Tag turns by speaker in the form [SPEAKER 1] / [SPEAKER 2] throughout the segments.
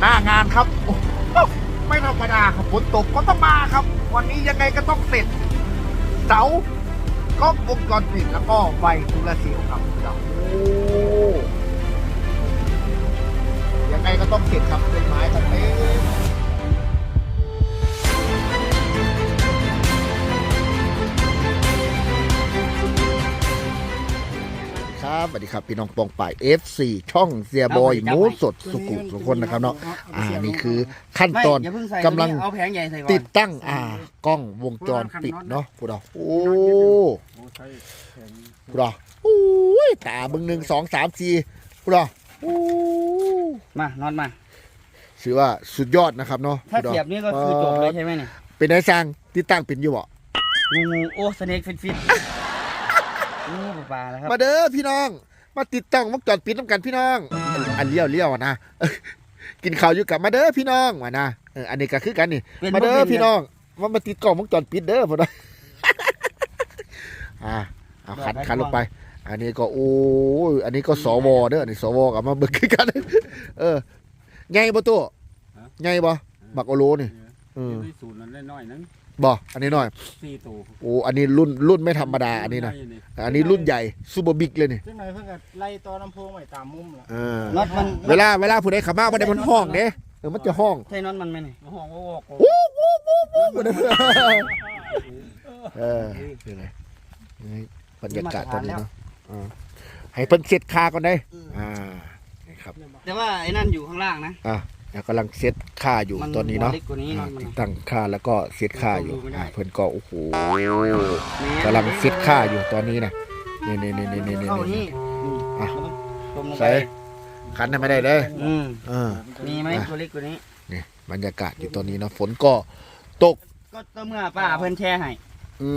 [SPEAKER 1] หน้างานครับ ไม่ธรรมดาครับฝนตกก็ต้องมาครับ วันนี้ยังไงก็ต้องเสร็จเสากล้องวงจรปิดแล้วก็ไฟทุลเสียวครับโอ้ยังไงก็ต้องเสร็จครับเป็นไม้กันเต็ม สวัสดีครับ พี่น้องปองป่าย F4 ช่องเสียบอยหมูสดสุกุทุกคนนะครับเนาะ อ่า นี่คือขั้นตอน
[SPEAKER 2] ไม่ย่าเพิ่ใส่
[SPEAKER 1] กำลัง
[SPEAKER 2] เอาแผงใหญ่ใส่ก่อน
[SPEAKER 1] ติดตั้ง อ่า กล้องวงจรปิดเนาะพูดเอาโอ้พูดเอาโอ้ยตาบึงหนึ่งสองสามสี่พูดเอาโอ้
[SPEAKER 2] มานอนมา
[SPEAKER 1] ถือว่าสุดยอดนะครับเนาะ
[SPEAKER 2] ถ้า
[SPEAKER 1] พูดอ
[SPEAKER 2] เสียบนี่ก็คือจบเลยใช่ไหมเนี่ย
[SPEAKER 1] เป็นไงสร้างติดตั้งเป็นอยู่บ่
[SPEAKER 2] งูงูโอ้สเน็กฟิตฟิตงู ปลาแล้วครับ
[SPEAKER 1] มาเด้อพี่น้อง มาติดตั้งวงจรปิดน้ำกันพี่น้อง อันเลี้ยวเลี้ยวอะนะกินข้าวอยู่กับมาเด้อพี่น้องว่านะเอออันนี้ก็คือกันนี่
[SPEAKER 2] เป็น
[SPEAKER 1] มาเด้อ
[SPEAKER 2] บ่เป็น
[SPEAKER 1] พี่น้องว่ามาติดกล้องวงจรปิดเด้อพอดอ่าเอาขันขันลงไป อันนี้ก็โอ้ยอันนี้ก็สวเด้ออันนี้สวกับมาเบิกกัน เออไงบ่ตัวไงบ่บักโอโลนี่เออ
[SPEAKER 3] มีสูตรนั้นน้อยๆนั้น
[SPEAKER 1] บ่อันนี้หน่อย
[SPEAKER 3] สี่ตัว
[SPEAKER 1] โอ้อันนี้รุ่นรุ่นไม่ธรรมดาอันนี้นะอันนี้รุ่นใหญ่ซูเปอร์บิ๊กเลยนี่
[SPEAKER 4] จังไหนเพิ่งก็ไล่ต่อลำโพงไว้ตามมุมล่ะ
[SPEAKER 1] เออ
[SPEAKER 2] น็อตมัน
[SPEAKER 1] เวลาเวลาผู้ใดขับมาผู้ใดมันห้องเด้เออมันจะห้อง
[SPEAKER 2] ใช่น็อตมันไหมเนี่ย
[SPEAKER 3] ห้องว่าออก
[SPEAKER 1] วู้วู้วู้วู้ผู้ใดเออเป็นไงนี่บรรยากาศตอนนี้เนาะอ่าให้เพิ่นเสร็จคาก่อนได้อ่านี่ครับ
[SPEAKER 2] แต่ว่าไอ้นั่นอยู่ข้างล่างนะ
[SPEAKER 1] อะ เดี๋ยวกำลังเซตค่าอยู่
[SPEAKER 2] มัน
[SPEAKER 1] ตอนนี้เนาะ
[SPEAKER 2] เล็กกว่านี้
[SPEAKER 1] อ่า
[SPEAKER 2] น็อตมัน
[SPEAKER 1] ติดตั้งค่าแล้วก็เซตค่าอยู่
[SPEAKER 2] มันเข้าดูไม่ได้
[SPEAKER 1] อ่าเพิ่นก็โอ้โห
[SPEAKER 2] แหม
[SPEAKER 1] กำลังเซตค่าอยู่ตอนนี้นะนี่นี่นี่นี่นี่นี่
[SPEAKER 2] เข้า
[SPEAKER 1] นี่
[SPEAKER 2] นี่
[SPEAKER 1] อะ
[SPEAKER 2] จมลงไป
[SPEAKER 1] ใส่ขันให้ไม่ได้เลย
[SPEAKER 2] อืม
[SPEAKER 1] เออ
[SPEAKER 2] มีไหม
[SPEAKER 1] อะ
[SPEAKER 2] ตัวเล็กกว่านี้
[SPEAKER 1] นี่บรรยากาศอยู่ตอนนี้เนาะฝนก็ตก
[SPEAKER 2] ก็ต่อเมื่อป้าเพิ่นแชร์ให้
[SPEAKER 1] อื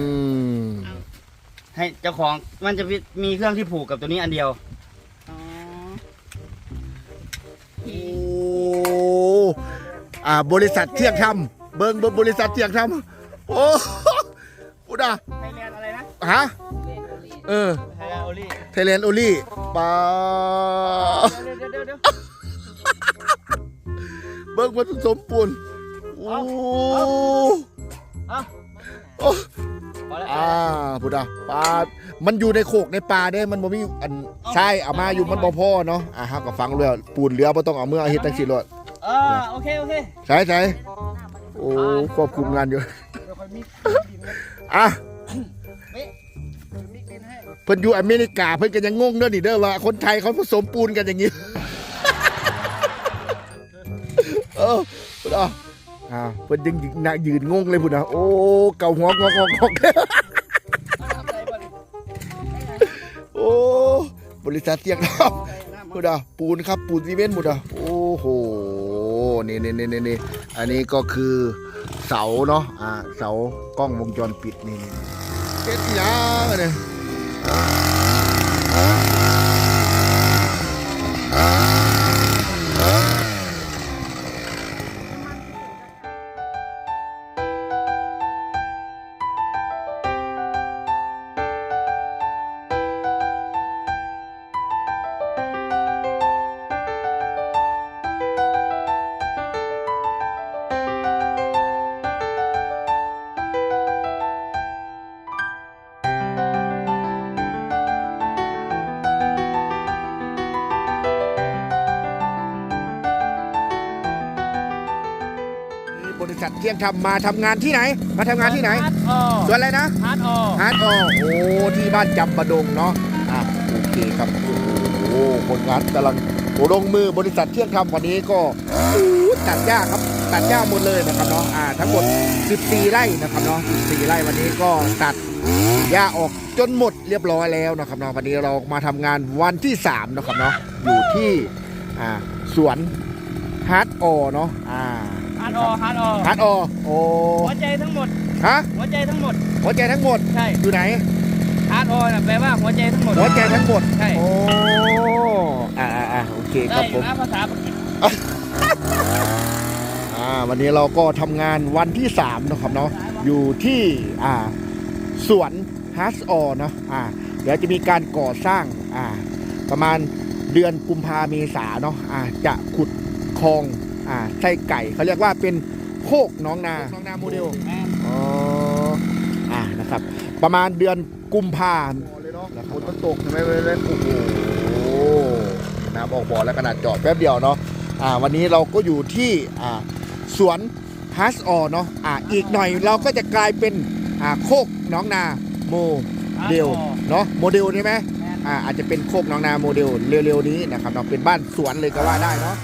[SPEAKER 1] ม
[SPEAKER 2] ให้เจ้าของมันจะมีเครื่องที่ผูกกับตัวนี้อันเดียว
[SPEAKER 1] อ่าบริษัทเที่ยงธรรมเบิ้งเบิ้งบริษัทเที่ยงธรรมโอ้พูดอะ
[SPEAKER 2] ไทยแลนด์อะไรนะ
[SPEAKER 1] ฮะเออ
[SPEAKER 2] ไทยแลนด์โอลี่
[SPEAKER 1] ไทยแลนด์โอลี่ปา
[SPEAKER 2] เดี๋ยวเดี๋ยวเดี๋ยวเดี๋ยว
[SPEAKER 1] เบิ้งมันสมปูนโอ้
[SPEAKER 2] เอา
[SPEAKER 1] โอ้
[SPEAKER 2] พอแล้ว
[SPEAKER 1] อ่าพูดอะปลา มันอยู่ในโขกในป่าเด้มันบ่มีอันใช่เอามาอยู่มันบ่พอเนาะอ่าฮะก็ฟังเรือปูนเรือบ่ต้องเอามือเอาเฮ็ดจังซี่โลด
[SPEAKER 2] เออโอเค โอเค
[SPEAKER 1] ใช่ใช่โอ้ควบคุมงานอยู่
[SPEAKER 4] เดี๋ยวค่อยมิกดินนะ
[SPEAKER 1] อะ
[SPEAKER 4] มิกดินให้
[SPEAKER 1] เพิ่นอยู่อเมริกาเพิ่นก็ยังงงเด้อนี่เด้อว่าคนไทยเขาผสมปูนกันอย่างนี้ เออพุ่นอะอ่าเพิ่นยังน่ะยืนงงเลยพุ่นอะโอ้เกาหัวงอกงอกงอกโอ้บริษัทเตียงครับพุ่นอะปูนครับปูนซีเมนต์หมดอะโอ้โห นี่นี่นี่นี่นี่อันนี้ก็คือเสาเนาะอ่าเสากล้องวงจรปิดนี่เป็ดยังเนี่ย บริษัทเที่ยงทำมาทำงานที่ไหน มาทำงานที่ไหน
[SPEAKER 2] ฮาร์ดออ
[SPEAKER 1] ส่วนอะไรนะ
[SPEAKER 2] ฮาร์ดออ
[SPEAKER 1] ฮาร์ดออโอ้ที่บ้านจำปะดงเนาะอะโอเคครับโอ้โหผลงานกำลังโอ้ลงมือบริษัทเที่ยงทำวันนี้ก็อู้ตัดหญ้าครับตัดหญ้าหมดเลยนะครับเนาะอ่าทั้งหมด 14 ไร่นะครับเนาะ14 ไร่วันนี้ก็ตัดหญ้าออกจนหมดเรียบร้อยแล้วนะครับเนาะวันนี้เรามาทำงานวันที่ 3 นะครับเนาะอยู่ที่อ่าสวนฮาร์ดออเนาะอ่า
[SPEAKER 2] ฮาร์ดออฮาร์ดออ
[SPEAKER 1] ฮาร์ดออโอ้
[SPEAKER 2] หัวใจทั้งหมด
[SPEAKER 1] ฮะ
[SPEAKER 2] หัวใจทั้งหมด
[SPEAKER 1] หัวใจทั้งหมด
[SPEAKER 2] ใช่
[SPEAKER 1] อยู่ไหน
[SPEAKER 2] ฮาร์ดออน่ะแปลว่าหัวใจทั้งหมด
[SPEAKER 1] หัวใจทั้งหมด
[SPEAKER 2] ใช่
[SPEAKER 1] โอ้อ่าอ่าอ่าโอเคค
[SPEAKER 2] ได้
[SPEAKER 1] รับ
[SPEAKER 2] อ
[SPEAKER 1] ผ
[SPEAKER 2] ยู่
[SPEAKER 1] ม
[SPEAKER 2] นะภาษาอังกฤษ
[SPEAKER 1] อ่าวันนี้เราก็ทำงานวันที่3นะครับเนาะอยู่ที่อ่าสวนฮัสออเนาะอ่าเดี๋ยวจะมีการก่อสร้างอ่าประมาณเดือนกุมภาเมษาเนาะอ่าจะขุดคลอง อ่าไส้ไก่เขาเรียกว่าเป็นโคกน้องนาน้องนาโมเดล
[SPEAKER 2] แม่น
[SPEAKER 1] อ๋ออ่านะครับ ประมาณเดือนกุมภาพันธ์เลยเนาะฝนมันตกใช่ไหมเล่นโอ้โหน้ำออกบ่อแล้วขนาดจอดแป๊บเดียวเนาะอ่าวันนี้เราก็อยู่ที่อ่าสวนฮัสออเนาะอ่าอีกหน่อยเราก็จะกลายเป็นอ่าโคกน้องนาโมเดลเนาะโมเดลใช่ไหม
[SPEAKER 2] แม่น
[SPEAKER 1] อ่าอาจจะเป็นโคกน้องนาโมเดลเร็วๆนี้นะครับเนาะเป็นบ้านสวนเลยก็ว่าได้เนาะ